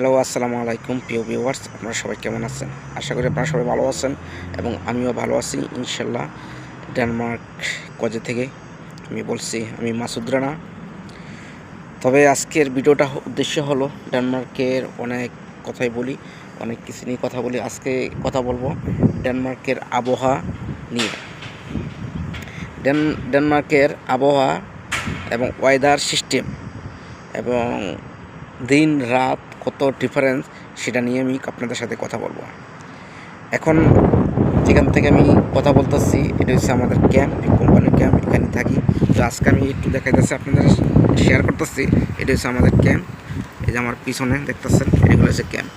Hello, আসসালামু আলাইকুম প্রিয় ভিউয়ার্স আপনারা সবাই কেমন আছেন? আশা করি আপনারা সবাই ভালো আছেন এবং আমিও ভালো আছি ইনশাল্লাহ ডেনমার্ক কজে থেকে আমি বলছি, আমি মাসুদ রানা। তবে আজকের ভিডিওটা উদ্দেশ্য হলো, ডেনমার্কের অনেক কথাই বলি, অনেক কিছু নিয়ে কথা বলি। আজকে কথা বলব ডেনমার্কের আবহাওয়া নিয়ে। ডেন, ডেনমার্কের আবহাওয়া এবং ওয়েদার সিস্টেম এবং দিন রাত কত ডিফারেন্স সেটা নিয়ে আমি আপনাদের সাথে কথা বলব। এখন যেখান থেকে আমি কথা বলতেছি, এটা হচ্ছে আমাদের ক্যাম্প কোম্পানির ক্যাম্প, এখানে থাকি। তো আজকে আমি একটু দেখাইতেছি, আপনাদের শেয়ার করতেছি, এটা হচ্ছে আমাদের ক্যাম্প। এই যে আমার পিছনে দেখতেছেন, এগুলো হচ্ছে ক্যাম্প।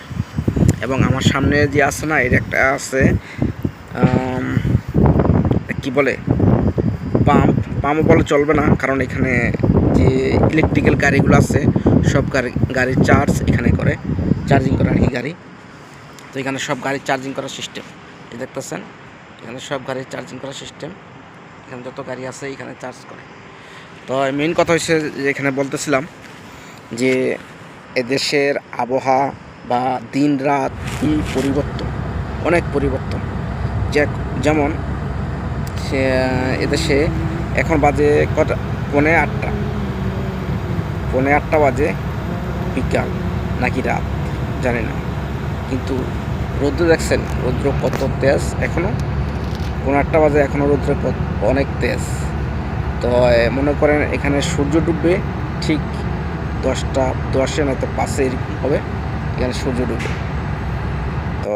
এবং আমার সামনে যে আছে না, এটা একটা আছে কি বলে? পাম্প পাম্প বলে চলবে না, কারণ এখানে যে ইলেকট্রিক্যাল গাড়িগুলো আছে, সব গাড়ি, গাড়ির চার্জ এখানে করে চার্জিং করে আর কি গাড়ি। তো এখানে সব গাড়ির চার্জিং করার সিস্টেম এই দেখতেছেন? এখানে সব গাড়ির চার্জিং করার সিস্টেম এখানে যত গাড়ি আছে এখানে চার্জ করে। তো মেইন কথা হচ্ছে যে এখানে বলতেছিলাম যে এদেশের আবহাওয়া বা দিন রাত পরিবর্তন? অনেক পরিবর্তন। যেমন সে, এদেশে এখন বাজে কটা? পৌনে আটটা। পৌনে আটটা বাজে বিকাল, নাকি রাত জানি না কিন্তু রৌদ্র দেখছেন? রৌদ্র কত তেজ এখনও পৌনে আটটা বাজে এখনও রৌদ্র অনেক তেজ। তো মনে করেন এখানে সূর্য ডুববে, ঠিক দশটা, দশে নয়তো পাঁচে এরকম হবে, এখানে সূর্য ডুববে। তো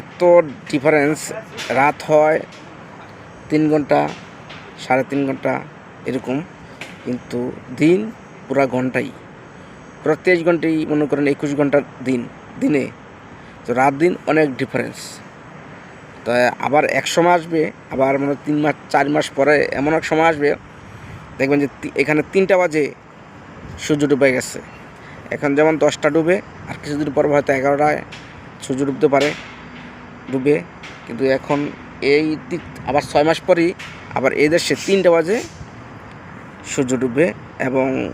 এত ডিফারেন্স রাত হয় তিন ঘণ্টা, সাড়ে তিন ঘণ্টা এরকম। কিন্তু দিন পুরা ঘন্টাই। পুরো তেইশ ঘন্টাই মনে করেন একুশ ঘণ্টার দিন, দিনে। তো রাত দিন অনেক ডিফারেন্স তো আবার এক সময় আসবে, আবার মানে তিন মাস, চার মাস পরে এমন এক সময় আসবে, দেখবেন যে এখানে তিনটা বাজে সূর্য ডুবে গেছে। এখন যেমন দশটা ডুবে, আর কিছুদিন পর হয়তো এগারোটায় সূর্য ডুবতে পারে, ডুবে। কিন্তু এখন এই তি- আবার ছয় মাস পরই আবার এই দেশে তিনটে বাজে সূর্য ডুববে এবং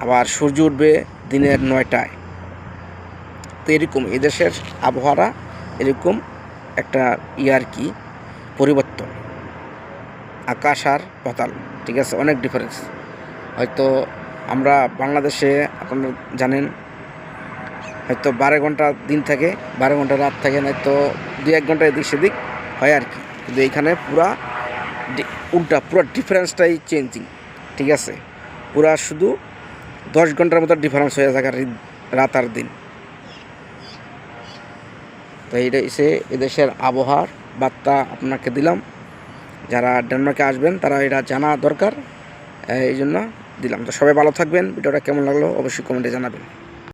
আবার সূর্য উঠবে দিনের নয়টায়। তো এরকম এদেশের আবহাওয়া এরকম একটা ইয়ার কি পরিবর্তন। আকাশ আর পাতাল, ঠিক আছে? অনেক ডিফারেন্স হয়তো আমরা বাংলাদেশে আপনারা জানেন হয়তো বারো ঘণ্টা দিন থাকে, বারো ঘণ্টা রাত থাকে, নয়তো দু এক ঘণ্টা এদিক সেদিক হয় আর কি। কিন্তু এইখানে পুরা উল্টা পুরো ডিফারেন্সটাই চেঞ্জিং ঠিক আছে? পুরা শুধু দশ ঘণ্টার মতো ডিফারেন্স হয়ে থাকে রাত আর দিন। তো এইটা এসে এদেশের আবহাওয়ার বার্তা আপনাকে দিলাম। যারা ডেনমার্কে আসবেন, তারা এটা জানা দরকার, এই জন্য দিলাম। তো সবাই ভালো থাকবেন। ভিডিওটা কেমন লাগল অবশ্যই কমেন্টে জানাবেন।